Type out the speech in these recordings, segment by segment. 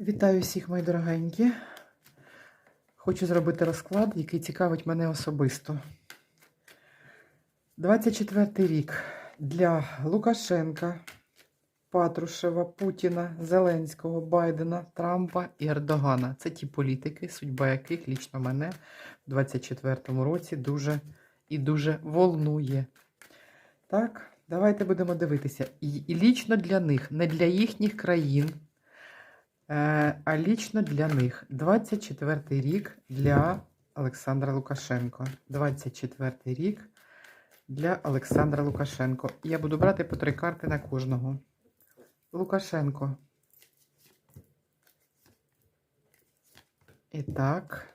Вітаю всіх, мої дорогенькі. Хочу зробити розклад, який цікавить мене особисто. 24 рік для Лукашенка, Патрушева, Путіна, Зеленського, Байдена, Трампа і Ердогана. Це ті політики, судьба яких лічно мене в 24 році дуже і дуже волнує. Так, давайте будемо дивитися. І лічно для них, не для їхніх країн. Е, А лічно для них 24 рік для Олександра Лукашенко. 24 рік для Олександра Лукашенко. Я буду брати по три карти на кожного. Лукашенко. І так.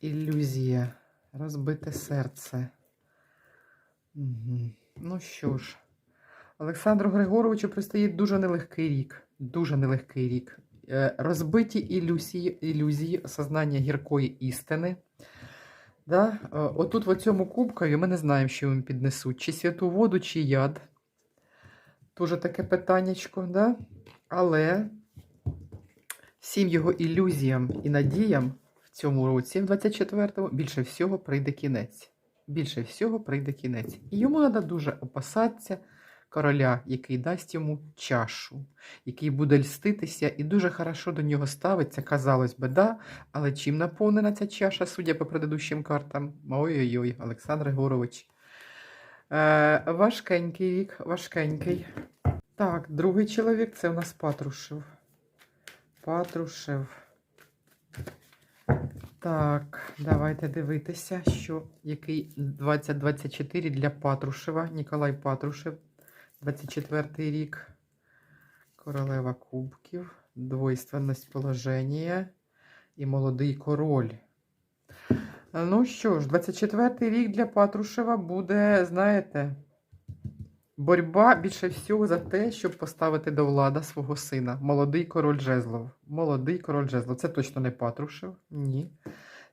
Ілюзія. Розбите серце. Угу. Ну що ж, Олександру Григоровичу предстоїть дуже нелегкий рік. Дуже нелегкий рік. Е, Розбиті ілюзії, ілюзії осознання гіркої істини. Да? Е, Отут в цьому кубкові ми не знаємо, що їм піднесуть. Чи святу воду, чи яд. Дуже таке питаннячко, да? але всім його ілюзіям і надіям в цьому році, в 24-му, більше всього прийде кінець. Більше всього прийде кінець. І йому треба дуже опасатися короля, який дасть йому чашу, який буде льститися і дуже хорошо до нього ставиться, казалось би, да, але чим наповнена ця чаша, судя по предыдущим картам? Ой-ой-ой, Олександр Григорович. Е, важкенький рік, важкенький. Так, другий чоловік це у нас Патрушев. Патрушев. Так, давайте дивитися, що який 2024 для Патрушева. Ніколай Патрушев, 24 рік. Королева Кубків, двойственність положення і молодий король. Ну що ж, 24-й рік для Патрушева буде, знаєте, боротьба більше всього за те, щоб поставити до влади свого сина. Молодий король Жезлов. Молодий король Жезлов. Це точно не Патрушев, ні.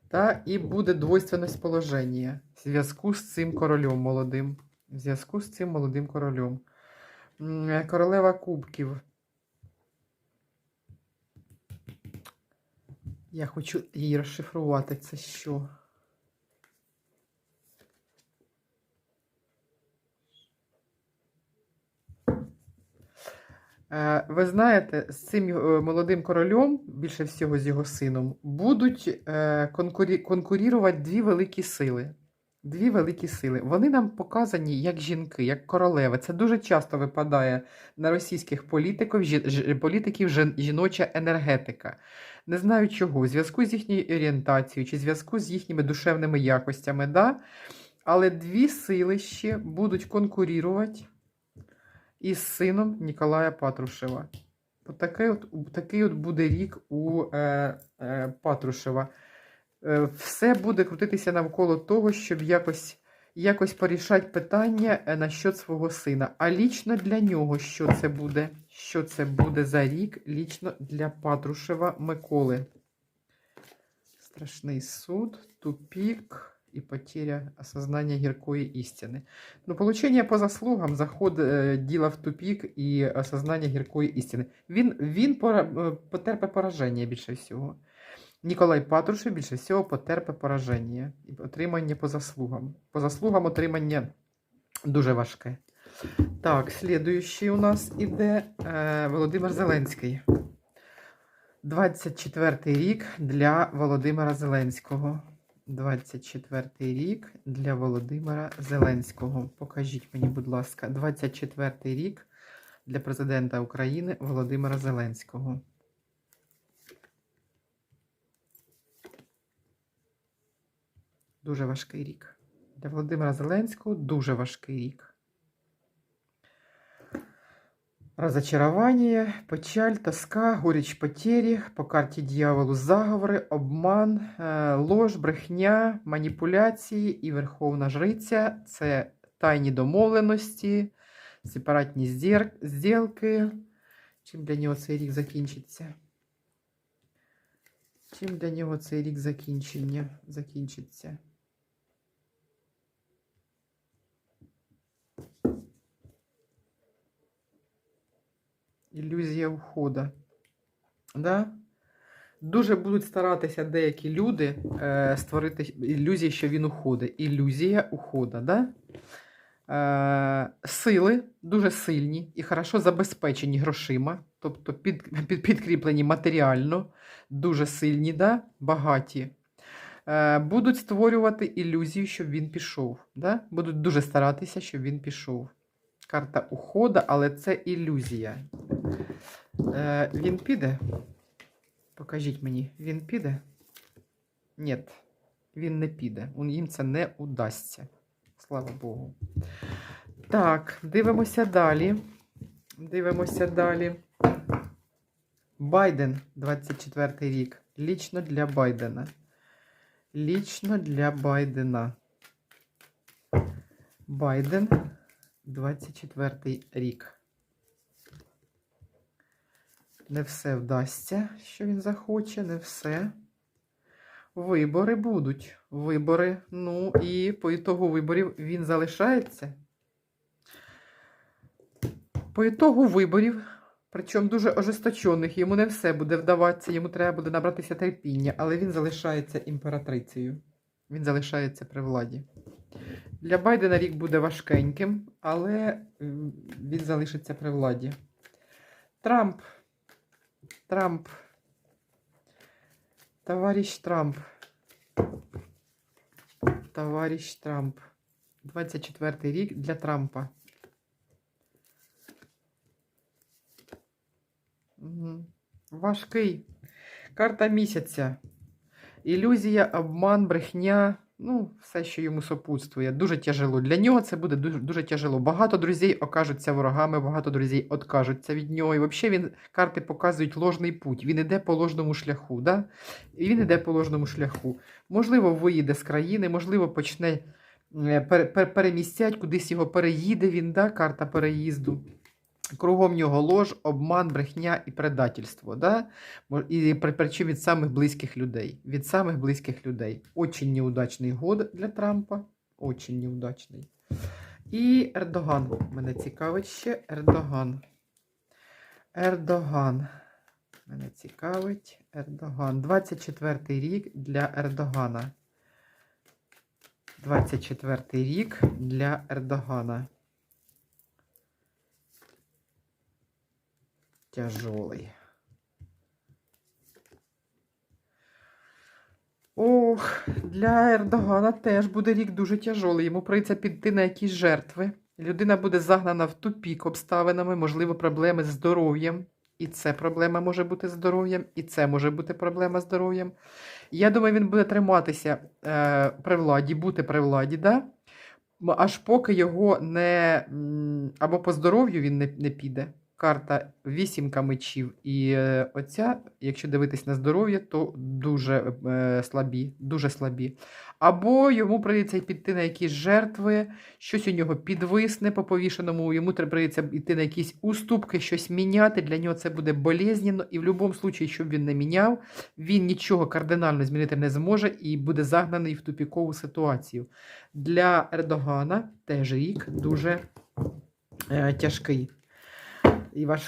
Та і буде двойственність положення в зв'язку з цим королем молодим. В зв'язку з цим молодим королем. М, Королева Кубків. Я хочу її розшифрувати. Це що? Е, Ви знаєте, з цим е, молодим королем, більше всього з його сином, будуть е, конкурі... конкурірувати дві великі сили. Дві великі сили. Вони нам показані як жінки, як королеви. Це дуже часто випадає на російських політиків, політиків жіноча енергетика. Не знаю чого, в зв'язку з їхньою орієнтацією чи зв'язку з їхніми душевними якостями. Да? Але дві сили ще будуть конкурірувати із сином Ніколая Патрушева. От такий от, такий от буде рік у е, е, Патрушева. Е, все буде крутитися навколо того, щоб якось, якось порішати питання е, насчет свого сина. А лічно для нього, що це буде? Що це буде за рік лічно для Патрушева Миколи? Страшний суд, тупік і потеря осознання гіркої істини. Ну, получення по заслугам, заход е, діла в тупік і осознання гіркої істини. Він, він потерпе пораження більше всього. Ніколай Патрушев більше всього потерпе пораження і отримання по заслугам. По заслугам отримання дуже важке. Так, слідуючий у нас іде е, Володимир Зеленський. 24 й рік для Володимира Зеленського. 24 й рік для Володимира Зеленського. Покажіть мені, будь ласка, 24 й рік для президента України Володимира Зеленського. Дуже важкий рік. Для Володимира Зеленського дуже важкий рік. Разочарование, печаль, тоска, горечь потери, по карті дьяволу заговори, обман, е, лож, брехня, маніпуляції і верховна жриця це тайні домовленості, сепаратні зділки. Чим для нього цей рік закінчиться? Чим для нього цей рік закінчення закінчиться? Ілюзія ухода. Да? Дуже будуть старатися деякі люди е, створити ілюзію, що він уходить. Ілюзія ухода. Да? Е, сили дуже сильні і хорошо забезпечені грошима, тобто під, під, підкріплені матеріально, дуже сильні, да? багаті. Е, будуть створювати ілюзію, щоб він пішов. Да? Будуть дуже старатися, щоб він пішов. Карта ухода, але це ілюзія. Е, він піде? Покажіть мені, він піде? Ні, він не піде. Їм це не удасться. Слава Богу. Так, дивимося далі. Дивимося далі. Байден, 24 рік. Лічно для Байдена. Лічно для Байдена. Байден, 24 рік. Не все вдасться, що він захоче, не все. Вибори будуть. Вибори. Ну і по ітогу виборів він залишається. По ітогу виборів, причому дуже ожесточених, йому не все буде вдаватися, йому треба буде набратися терпіння, але він залишається імператрицею. Він залишається при владі. Для Байдена рік буде важкеньким, але він залишиться при владі. Трамп. Трамп. Товарищ Трамп. Товарищ Трамп. 24 рік для Трампа. Мгм. Важкий. Карта місяця. Ілюзія, обман, брехня. Ну, все, що йому сопутствує. Дуже тяжело. Для нього це буде дуже, дуже тяжело. Багато друзей окажуться ворогами, багато друзей откажуться від нього. І взагалі він, карти показують ложний путь. Він іде по ложному шляху. Да? І він іде по ложному шляху. Можливо, виїде з країни, можливо, почне е, пере- пере- перемістять, кудись його переїде він, да? карта переїзду. Кругом нього лож, обман, брехня і предательство. Да? І при- причому від самих близьких людей. Від самих близьких людей. Очень неудачний год для Трампа. Очень неудачний. І Ердоган. Мене цікавить ще Ердоган. Ердоган. Мене цікавить Ердоган. 24-й рік для Ердогана. 24-й рік для Ердогана. Тяжелый. Ох, для Ердогана теж буде рік дуже тяжелий. Йому прийдеться піти на якісь жертви. Людина буде загнана в тупік обставинами, можливо, проблеми з здоров'ям. І це проблема може бути здоров'ям, і це може бути проблема здоров'ям. Я думаю, він буде триматися е, при владі, бути при владі, да? Аж поки його не або по здоров'ю він не, не піде. Карта вісімка мечів. І е, оця, якщо дивитись на здоров'я, то дуже е, слабі, дуже слабі. Або йому прийдеться піти на якісь жертви, щось у нього підвисне по повішеному, йому треба прийдеться йти на якісь уступки, щось міняти. Для нього це буде болезненно. І в будь-якому випадку, щоб він не міняв, він нічого кардинально змінити не зможе і буде загнаний в тупікову ситуацію. Для Ердогана теж рік дуже е, тяжкий і важкий.